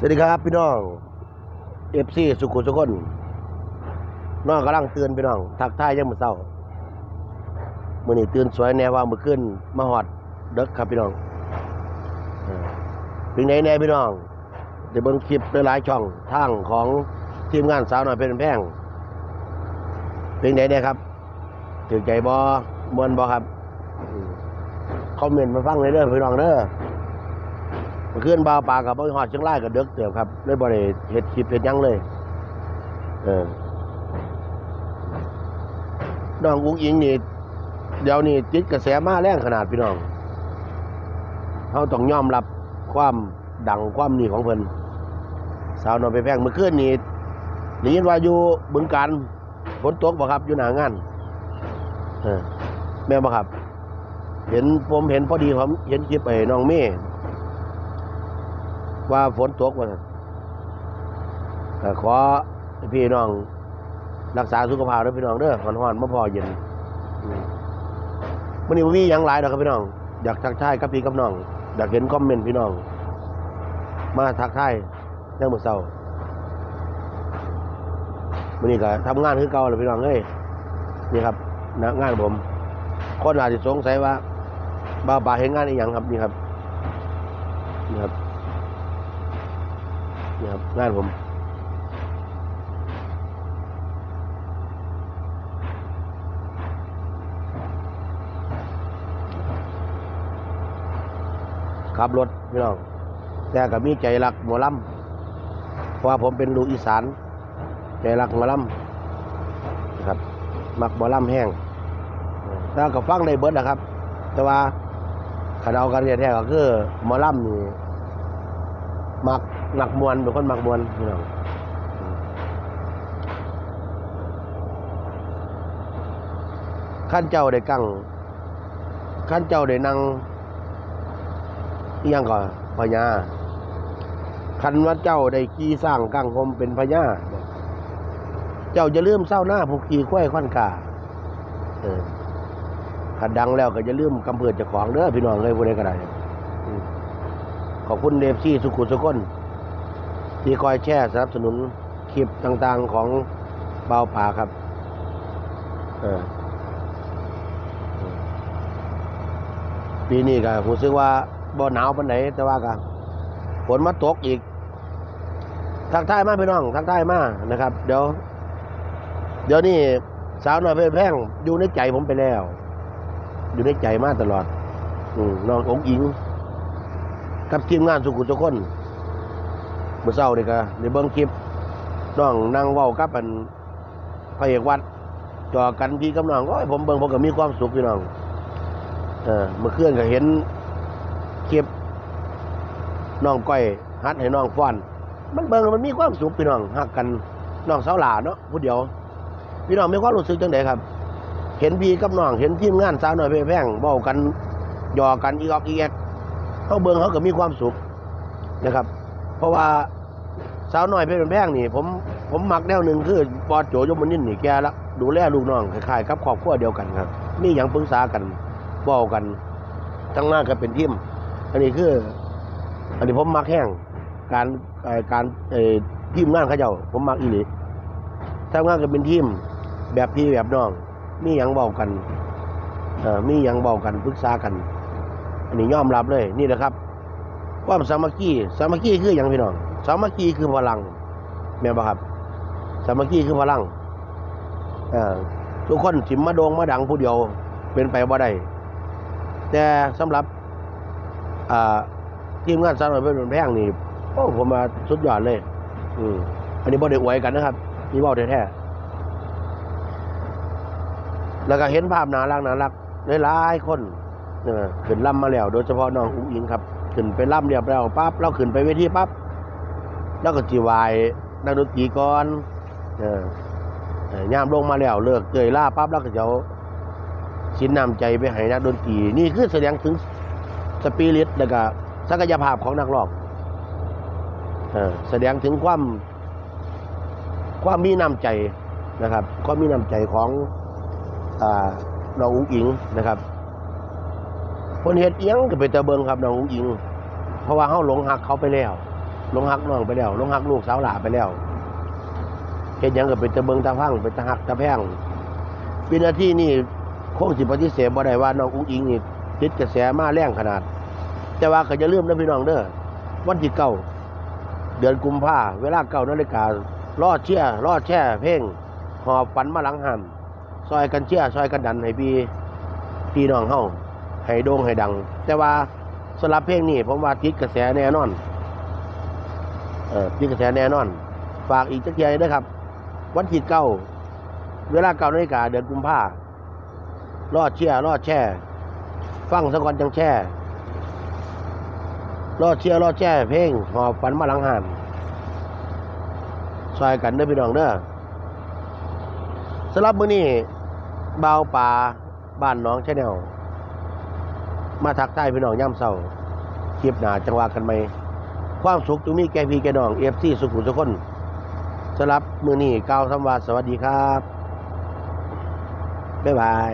สวัสดีครับพี่น้องเอฟซีสุขุมสุคนน้องกำลังเตือนพี่น้องทักทายยังมือเศร้ามื่อนี้ตื่นสวยแน่ว่ามือขึ้นมาหอดเด็กครับพี่น้องเป็นไงแน่พี่น้องเดี๋ยวเบิ่งคลิปหลายช่องทางของทีมงานสาวหน่อยเป็นแพงเป็นไงแน่ครับถือใจบอมวนบอครับคอมเมนต์มาฟังเลยเด้อพี่น้องเด้อ เมื่อคืนบ่าวปลากับบ่ฮอดเชียงรายกับเด็กเติบครับเลยบ่ได้เฮ็ดคลิปเฮ็ดยังเลย เออน้องอุ้งอิงนี่เดี๋ยวนี้ติดกระแสมาแรงขนาดพี่น้องเฮาต้องยอมรับความดังความนี่ของเพิ่นสาวน้อยไปแพงเมื่อคืนนี่ได้ยินว่าอยู่บึงการฝนตกบ่ครับอยู่หน้างานเออแม่บ่ครับ เห็นผมเห็นพอดีผมเห็นคลิปไอ้น้องเมย์ ว่าฝนตกวันก็ขอพี่น้องรักษาสุขภาพด้วยพี่น้องเด้อร้อนๆมาพอเย็นมมื้อนี้บ่มีหยังหลายดอกครับพี่น้อง อยากทักทายกับพี่กับน้อง อยากเห็นคอมเมนต์พี่น้อง มาทักทายในมื้อเช้ามื้อนี้ก็ทำงานคือเก่าแหละพี่น้องเอ้ยนี่ครับงานผม คนอาจจะสงสัยว่าบ่าบาเห็นงานอีหยังครับนี่ครับนี่ครับ นี่ครับงานผมขับรถพี่น้องแต่ก็มีใจรักหมอลำเพราะผมเป็นลูกอีสาน ใจรักหมอลำนะครับ มักหมอลำแห้งแต่ก็ฟังได้เบิร์ดนะครับ แต่ว่าขันเอากันแท้ก็คือหมอลำนี่ มักหนักมวนเป็นคนมักมวนพี่น้องขั้นเจ้าได้กั้งขั้นเจ้าได้นั่งอิหยังก่อนพญาคันว่าเจ้าได้ขี่สร้างกั้งผมเป็นพญาเจ้าจะลืมเศร้าหน้าผู้ขี่ควายขวัญกาเออขันดังแล้วก็จะลืมกำเพิดจ้าของเด้อพี่น้องเลยผู้ใดก็ได้ ขอบคุณเดฟซี่สุขุสุคนที่คอยแช่สนับสนุนคลิปต่างๆของเบาป่าครับปีนี้ก็ผมซึกว่าบ่หนาวปานไหนแต่ว่าก็ฝนมาตกอีกทักทายมาพี่น้องทักทายมานะครับ เดี๋ยว เดี๋ยวนี้สาวหน้อยเพชรแพงอยู่ในใจผมไปแล้ว อยู่ในใจมาตลอด อืน้ององอิง กับทีมงานสุขุทุกคนเมื่อเช้านี่ก็ในเบิ้งคลิปน้องนั่งเว้ากับอันพระเอกวัดจอกันพี่กับน้องโอ้ยผมเบิ่งผมก็มีความสุขพี่น้องเออเมื่อคืนก็เห็นคลิปน้องก้อยฮัดให้น้องฟ้อน มันเบิ่งมันมีความสุขพี่น้องฮักกันน้องสาวหลาเนาะผู้เดียว พี่น้องมีความรู้สึกจังไดครับ เห็นพี่กับน้องเห็นทีมงานสาวน้อยเพชรแพงเว้ากันหยอกันอีกออกอีก เขาเบิ่งเขาก็มีความสุขนะครับ เพราะว่าสาวน้อยเป็นแพงนี่ ผมผมมักแนวหนึ่งคือบอดโจยมนินนี่แกละดูแลลูกน้องคล้ายๆกับครอบครัวเดียวกันครับมีอย่างปรึกษากันเว้ากันทั้งหน้าก็เป็นทีมอันนี้คือ อันนี้ผมมักแห้งการการเอ่อทีมงานเขาเจ้า ผมมักอีหลีทำงานกันเป็นทีมแบบพี่แบบน้อง มีอย่างเบากันเอ่อมีอย่างเบากันปรึกษากัน อันนี้ยอมรับเลยนี่นะครับ ความสามัคคีสามัคคีคืออย่างพี่น้องสามัคคีคือพลังแม่บ่ครับสามัคคีคือพลังทุกคนสิมาโดงมาดังผู้เดียวเป็นไปบ่ได้แต่สำหรับทีมงานสาวน้อยเป็นแพงนี่โอ้ผมมาสุดยอดเลย อืมอันนี้บ่ได้อวยกันนะครับนี่เว้าแท้ๆแล้วก็เห็นภาพน่ารักน่ารักหลายๆคน เออขึ้นล่ำมาแล้ว โดยเฉพาะน้องอุ้งอิงครับ ขึ้นไปล่ำเรียบแล้วปั๊บเราขึ้นไปเวทีปั๊บแล้วก็จีวายนักดนตรีก่อนเออย่ามลงมาแล้วเลิกเกยล่าปั๊บแล้วก็จะชิ้นนำใจไปให้นักดนตรีนี่คือแสดงถึงสปิริตแล้วก็ศักยภาพของนักร้องเออแสดงถึงความความมีน้ำใจนะครับ ความมีน้ำใจของอ่าน้องอุ้งอิงนะครับ คนเฮ็ดเอียงก็ไปตะเบิงครับน้องอุ้งอิง เพราะว่าเฮาหลงหักเขาไปแล้วหลงหักน้องไปแล้วหลงหักลูกสาวหลาไปแล้วเฮ็ดยังก็เป็นตะเบิงตะพังเป็นตะหักตะแพงวินาทีนี่คงสิปฏิเสธบ่ได้ว่าน้องอุ้งอิงนี่ติดกระแสมาแรงขนาด แต่ว่าก็อย่าลืมนะพี่น้องเด้อวันที่เก้าเดือนกุมภาเวลาเก้านาฬิการอดเชี่ยร์รอแช่เพลงหอบฝันมาหลังหันซอยกันเชี่ยซอยกันดันให้พี่พี่น้องเฮา ให้โด่งให้ดัง แต่ว่าสำหรับเพลงนี้ผมว่าติดกระแสแน่นอนเออติดกระแสแน่นอน ฝากอีกจักเทียด้วยครับ วันที่เก้าเวลาเก้านาฬิกาเดือนกุมภารอดเชียรอดแช่ ฟังสักวันจังแช่รอดเชียรอดแช่เพลงหอบฝันมาหลังหันซอยกันเด้อพี่น้องเด้อสำหรับมื้อนี้เบาวป่าบ้านน้องชาแนล มาทักทายพี่น้องย่ำเศร้าคลิปหนาจังหวะกันไหมความสุขจุมีแกพี่แกน้องเอฟซีสุขุมสุขคนสำหรับมือนี้กล่าวคำว่าสวัสดีครับ บ๊ายบาย